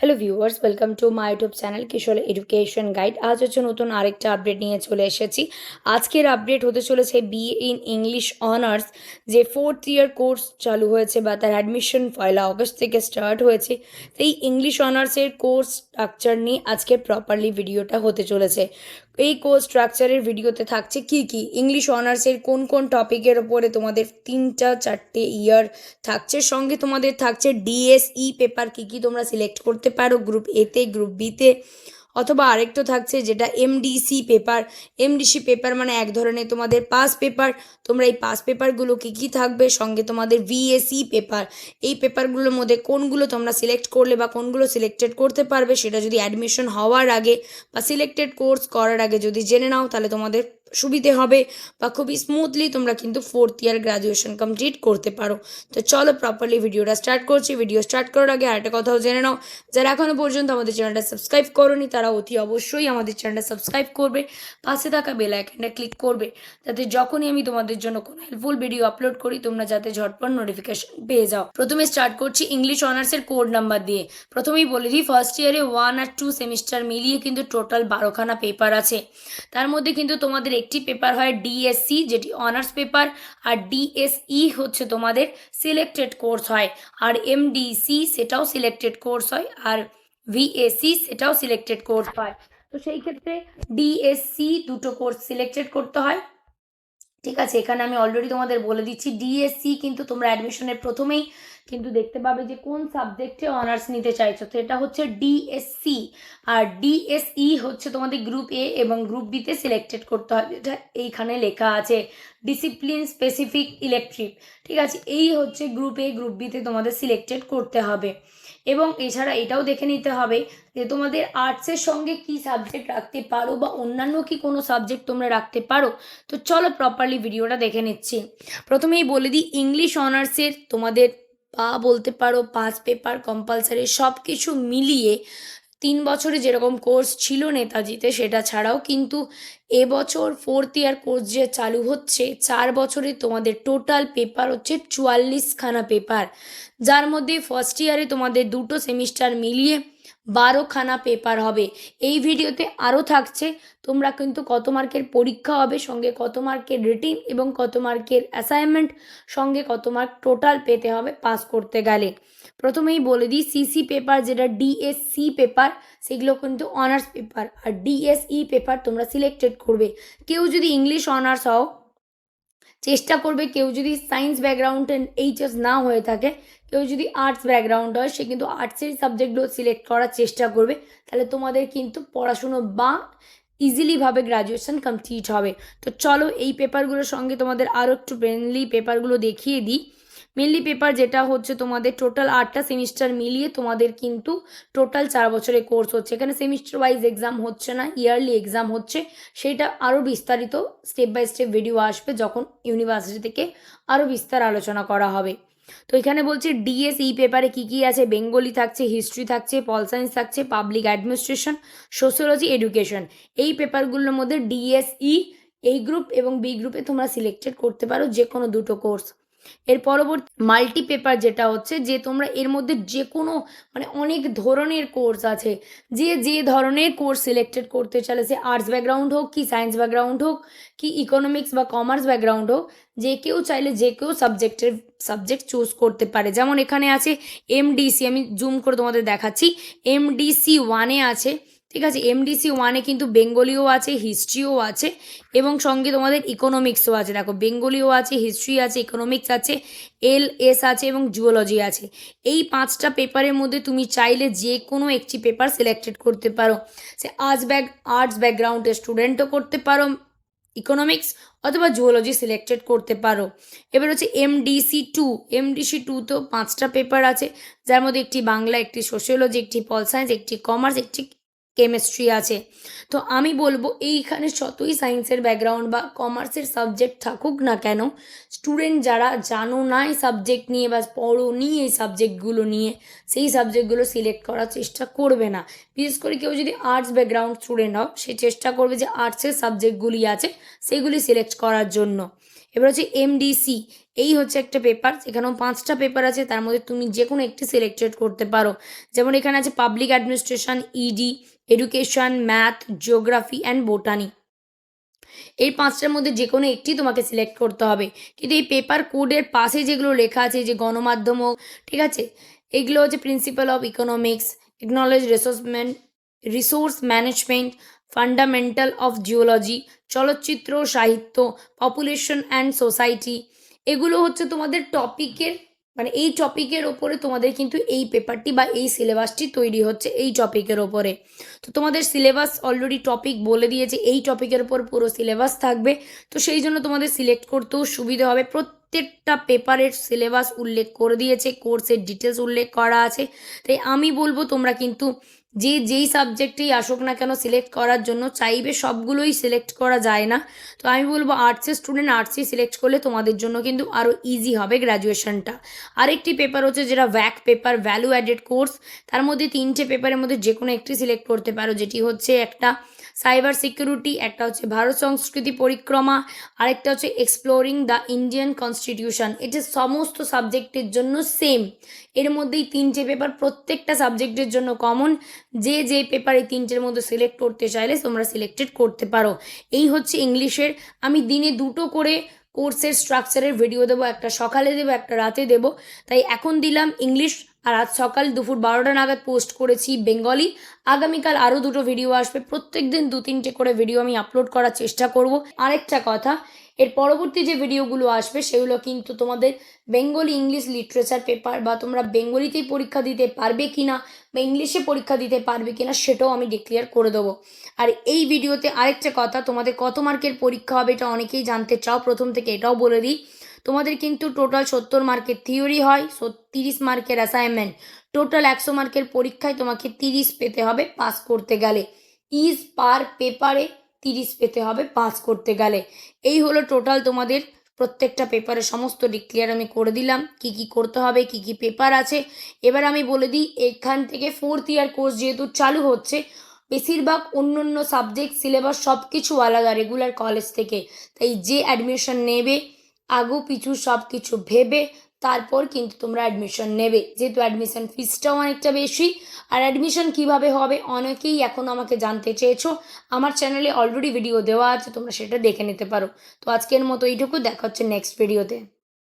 Hello viewers welcome to my YouTube channel Kishore education guide আজ হচ্ছে নতুন আরেকটা আপডেট নিয়ে চলে এসেছি। আজকের আপডেট হতে চলেছে বি ইন ইংলিশ অনার্স যে ফোর্থ ইয়ার কোর্স চালু হয়েছে বা তার অ্যাডমিশন পয়লা অগস্ট থেকে স্টার্ট হয়েছে। সেই ইংলিশ অনার্সের কোর্স স্ট্রাকচার নিয়ে আজকে প্রপারলি ভিডিওটা হতে চলেছে। এই কোর্স স্ট্রাকচারের ভিডিওতে থাকছে কি কি? ইংলিশ অনার্সের কোন কোন টপিকের ওপরে তোমাদের তিনটা চারটে ইয়ার থাকছে? সঙ্গে তোমাদের থাকছে ডিএসই পেপার কি কি তোমরা সিলেক্ট করতে পারো গ্রুপ এতে গ্রুপ বিতে অথবা আরেকটা থাকছে যেটা এমডিসি পেপার এমডিসি পেপার মানে এক ধরনের তোমাদের পাস পেপার তোমরা এই পাস পেপারগুলো কী কী থাকবে? সঙ্গে তোমাদের ভিএসি পেপার এই পেপারগুলোর মধ্যে কোনগুলো তোমরা সিলেক্ট করলে বা কোনগুলো সিলেক্টেড করতে পারবে, সেটা যদি অ্যাডমিশন হওয়ার আগে বা সিলেক্টেড কোর্স করার আগে যদি জেনে নাও, তাহলে তোমাদের সুবিধে হবে বা খুবই স্মুথলি তোমরা কিন্তু ফোর্থ ইয়ার গ্র্যাজুয়েশন কমপ্লিট করতে পারো। তো চলো প্রপারলি ভিডিওটা স্টার্ট করছি। ভিডিও স্টার্ট করার আগে আরেকটা কথাও জেনে নাও। যারা এখনও পর্যন্ত আমাদের চ্যানেলটা সাবস্ক্রাইব করোনি, তারা অতি অবশ্যই আমাদের চ্যানেলটা সাবস্ক্রাইব করবে। পাশে থাকা বেল আইকনটা ক্লিক করবে। যাতে যখনই আমি তোমাদের জন্য কোনো হেল্পফুল ভিডিও আপলোড করি, তোমরা যাতে ঝটপট নোটিফিকেশন পেয়ে যাও। প্রথমে স্টার্ট করছি ইংলিশ অনার্সের কোড নাম্বার দিয়ে। প্রথমেই বলে দিই ফার্স্ট ইয়ারে ওয়ান আর টু সেমিস্টার মিলিয়ে কিন্তু টোটাল বারোখানা পেপার আছে। তার মধ্যে কিন্তু তোমাদের একটি পেপার হয় ডিএসসি যেটি অনার্স পেপার আর ডিএসই হচ্ছে তোমাদের সিলেক্টেড কোর্স হয়। আর এমডিসি সেটাও সিলেক্টেড কোর্স হয়, আর ভিএসসি সেটাও সিলেক্টেড কোর্স হয়। তো সেই ক্ষেত্রে ডিএসসি দুটো কোর্স সিলেক্টেড করতে হয়। ঠিক আছে, এখানে আমি অলরেডি তোমাদের বলে দিচ্ছি ডিএসসি কিন্তু তোমরা অ্যাডমিশনের প্রথমেই কিন্তু দেখতে পাবে যে কোন সাবজেক্টে অনার্স নিতে চাইছো। তো এটা হচ্ছে ডিএসসি আর ডিএসই হচ্ছে তোমাদের গ্রুপ এ এবং গ্রুপ বিতে সিলেক্টেড করতে হবে এটা এইখানে লেখা আছে ডিসিপ্লিন স্পেসিফিক ইলেকট্রিক ঠিক আছে? এই হচ্ছে গ্রুপ এ গ্রুপ বিতে তোমাদের সিলেক্টেড করতে হবে। এবং এছাড়া এটাও দেখে নিতে হবে যে তোমাদের আর্টসের সঙ্গে কি সাবজেক্ট রাখতে পারো বা অন্যান্য কি কোনো সাবজেক্ট তোমরা রাখতে পারো। তো চলো প্রপারলি ভিডিওটা দেখে নিচ্ছি। প্রথমেই বলে দিই ইংলিশ অনার্সের তোমাদের বা বলতে পারো পাস পেপার কম্পালসারি সব কিছু মিলিয়ে তিন বছরে যেরকম কোর্স ছিল নেতাজিতে সেটা ছাড়াও কিন্তু এবছর ফোর্থ ইয়ার কোর্স যে চালু হচ্ছে, চার বছরে তোমাদের টোটাল পেপার হচ্ছে চুয়াল্লিশখানা পেপার যার মধ্যে ফার্স্ট ইয়ারে তোমাদের দুটো সেমিস্টার মিলিয়ে বারোখানা পেপার হবে। এই ভিডিওতে আরও থাকছে, তোমরা কিন্তু কত মার্কের পরীক্ষা হবে, সঙ্গে কত মার্কের রিটিন এবং কত মার্কের অ্যাসাইনমেন্ট সঙ্গে কত মার্ক টোটাল পেতে হবে পাস করতে গেলে। প্রথমেই বলে দিই সিসি পেপার যেটা ডিএসসি পেপার সেগুলো কিন্তু অনার্স পেপার আর ডিএসই পেপার তোমরা সিলেক্টেড করবে। কেউ যদি ইংলিশ অনার্স হও চেষ্টা করবে কেউ যদি সায়েন্স ব্যাকগ্রাউন্ড এইচএস না হয়ে থাকে, কেউ যদি আর্টস ব্যাকগ্রাউন্ড হয়, সে কিন্তু আর্টসের সাবজেক্টগুলো সিলেক্ট করার চেষ্টা করবে। তাহলে তোমাদের কিন্তু পড়াশুনো বা ইজিলিভাবে গ্রাজুয়েশন কমপ্লিট হবে। তো চলো এই পেপারগুলোর সঙ্গে তোমাদের আরও একটু ব্রেনলি পেপারগুলো দেখিয়ে দিই। মেনলি পেপার যেটা হচ্ছে তোমাদের টোটাল আটটা সেমিস্টার মিলিয়ে তোমাদের কিন্তু টোটাল চার বছরের কোর্স হচ্ছে। এখানে সেমিস্টার ওয়াইজ এক্সাম হচ্ছে না ইয়ারলি এক্সাম হচ্ছে। সেটা আরও বিস্তারিত স্টেপ বাই স্টেপ ভিডিও আসবে যখন ইউনিভার্সিটি থেকে আরও বিস্তার আলোচনা করা হবে। তো এখানে বলছে ডিএস এই পেপারে কী কী আছে? বেঙ্গলি থাকছে হিস্ট্রি থাকছে, পল সায়েন্স থাকছে পাবলিক অ্যাডমিনিস্ট্রেশন সোশ্যোলজি এডুকেশন এই পেপারগুলোর মধ্যে ডিএসই এই গ্রুপ এবং বি গ্রুপে তোমরা সিলেক্টেড করতে পারো যে কোনো দুটো কোর্স এর পরবর্তী মাল্টি পেপার যেটা হচ্ছে, যে তোমরা এর মধ্যে যে কোনো মানে অনেক ধরনের কোর্স আছে। যে যে ধরনের কোর্স সিলেক্টেড করতে চলে সে আর্টস ব্যাকগ্রাউন্ড হোক, কি সায়েন্স ব্যাকগ্রাউন্ড হোক, কি ইকোনমিক্স বা কমার্স ব্যাকগ্রাউন্ড হোক, যে কেউ চাইলে যে কেউ সাবজেক্টের সাবজেক্ট চুজ করতে পারে। যেমন এখানে আছে এমডিসি আমি জুম করে তোমাদের দেখাচ্ছি। এমডিসি ওয়ানে আছে। ঠিক আছে এমডিসি ওয়ানে কিন্তু বেঙ্গলিও আছে হিস্ট্রিও আছে এবং সঙ্গে তোমাদের ইকোনমিক্সও আছে। দেখো বেঙ্গলিও আছে হিস্ট্রি আছে ইকোনমিক্স আছে এল এস আছে এবং জুওলজি আছে। এই পাঁচটা পেপারের মধ্যে তুমি চাইলে যে কোনো একটি পেপার সিলেক্টেড করতে পারো। সে আর্টস ব্যাক আর্টস ব্যাকগ্রাউন্ডের স্টুডেন্টও করতে পারো ইকোনমিক্স অথবা জুওলজি সিলেক্টেড করতে পারো। এবার হচ্ছে এমডিসি টু এমডিসি টু তো পাঁচটা পেপার আছে, যার মধ্যে একটি বাংলা, একটি সোশিওলজি একটি পল সায়েন্স একটি কমার্স একটি কেমিস্ট্রি আছে। তো আমি বলব এইখানে যতই সায়েন্সের ব্যাকগ্রাউন্ড বা কমার্সের সাবজেক্ট থাকুক না কেন স্টুডেন্ট যারা জানো না এই সাবজেক্ট নিয়ে বা পড়ো নি এই সাবজেক্টগুলো নিয়ে, সেই সাবজেক্টগুলো সিলেক্ট করার চেষ্টা করবে না। বিশেষ করে কেউ যদি আর্টস ব্যাকগ্রাউন্ড স্টুডেন্ট হও, সে চেষ্টা করবে যে আর্টসের সাবজেক্টগুলি আছে, সেগুলি সিলেক্ট করার জন্য। এবার হচ্ছে এমডিসি এই হচ্ছে একটা পেপার এখানেও পাঁচটা পেপার আছে, তার মধ্যে তুমি যে কোনো একটি সিলেক্টেড করতে পারো। যেমন এখানে আছে public administration ED education math geography and botany এই পাঁচটার মধ্যে যে কোনো একটি তোমাকে সিলেক্ট করতে হবে। কিন্তু এই পেপার কোডের পাশে যেগুলো লেখা আছে যে গণমাধ্যম হোক, ঠিক আছে? এগুলো হচ্ছে প্রিন্সিপাল অফ ইকোনমিক্স একনলেজ রিসোর্সমেন্ট resource management fundamental of geology চলচ্চিত্র সাহিত্য পপুলেশন অ্যান্ড সোসাইটি এগুলো হচ্ছে তোমাদের টপিকের মানে এই টপিকের ওপরে তোমাদের কিন্তু এই পেপারটি বা এই সিলেবাসটি তৈরি হচ্ছে এই টপিকের ওপরে। তো তোমাদের সিলেবাস অলরেডি টপিক বলে দিয়েছে এই টপিকের ওপর পুরো সিলেবাস থাকবে। তো সেই জন্য তোমাদের সিলেক্ট করতেও সুবিধা হবে। প্রত্যেকটা পেপারের সিলেবাস উল্লেখ করে দিয়েছে কোর্সের ডিটেলস উল্লেখ করা আছে। তাই আমি বলব, তোমরা কিন্তু যে যেই সাবজেক্টেই আসুক না কেন সিলেক্ট করার জন্য চাইবে, সবগুলোই সিলেক্ট করা যায় না। তো আমি বলব আর্টসের স্টুডেন্ট আর্টসই সিলেক্ট করলে তোমাদের জন্য কিন্তু আরও ইজি হবে গ্র্যাজুয়েশনটা আরেকটি পেপার হচ্ছে যেটা VAC paper value added course তার মধ্যে তিনটে পেপারের মধ্যে যে কোনো একটি সিলেক্ট করতে পারো, যেটি হচ্ছে একটা সাইবার সিকিউরিটি একটা হচ্ছে ভারত সংস্কৃতি পরিক্রমা, আরেকটা হচ্ছে এক্সপ্লোরিং দ্য ইন্ডিয়ান কনস্টিটিউশন এটি সমস্ত সাবজেক্টের জন্য সেম এর মধ্যেই তিনটে পেপার প্রত্যেকটা সাবজেক্টের জন্য কমন যে যে পেপার এই তিনটের মধ্যে সিলেক্ট করতে চাইলে তোমরা সিলেক্টেড করতে পারো। এই হচ্ছে ইংলিশের। আমি দিনে দুটো করে কোর্সের স্ট্রাকচারের ভিডিও দেবো, একটা সকালে দেবো, একটা রাতে দেবো। তাই এখন দিলাম ইংলিশ আর আজ সকাল দুপুর বারোটা নাগাদ পোস্ট করেছি বেঙ্গলি। আগামীকাল আরও দুটো ভিডিও আসবে। প্রত্যেক দিন দু তিনটে করে ভিডিও আমি আপলোড করার চেষ্টা করব। আরেকটা কথা, এর পরবর্তী যে ভিডিওগুলো আসবে সেগুলো কিন্তু তোমাদের বেঙ্গলি ইংলিশ লিটারেচার পেপার বা তোমরা বেঙ্গলিতেই পরীক্ষা দিতে পারবে কি না বা ইংলিশে পরীক্ষা দিতে পারবে কি না সেটাও আমি ডিক্লেয়ার করে দেবো। আর এই ভিডিওতে আরেকটা কথা, তোমাদের কত মার্কের পরীক্ষা হবে এটা অনেকেই জানতে চাও। প্রথম থেকে এটাও বলে দিই। তোমাদের কিন্তু টোটাল সত্তর মার্কের থিওরি হয় তিরিশ মার্কের অ্যাসাইনমেন্ট টোটাল একশো মার্কের পরীক্ষায় তোমাকে তিরিশ পেতে হবে পাস করতে গেলে। ইজ পার পেপারে তিরিশ পেতে হবে পাস করতে গেলে। এই হলো টোটাল তোমাদের প্রত্যেকটা পেপারে সমস্ত ডিক্লেয়ার আমি করে দিলাম, কি কি করতে হবে, কি কি পেপার আছে। এবার আমি বলে দিই, এখান থেকে ফোর্থ ইয়ার কোর্স যেহেতু চালু হচ্ছে, বেশিরভাগ অন্য অন্য সাবজেক্ট সিলেবাস সব কিছু আলাদা রেগুলার কলেজ থেকে। তাই যে অ্যাডমিশন নেবে আগু পিছু সব কিছু ভেবে তারপর কিন্তু তোমরা অ্যাডমিশন নেবে। যেহেতু অ্যাডমিশন ফিসটাও অনেকটা বেশি, আর অ্যাডমিশন কীভাবে হবে অনেকেই এখন আমাকে জানতে চেয়েছো। আমার চ্যানেলে অলরেডি ভিডিও দেওয়া আছে, তোমরা সেটা দেখে নিতে পারো। তো আজকের মতো এইটুকু, দেখা হচ্ছে নেক্সট ভিডিওতে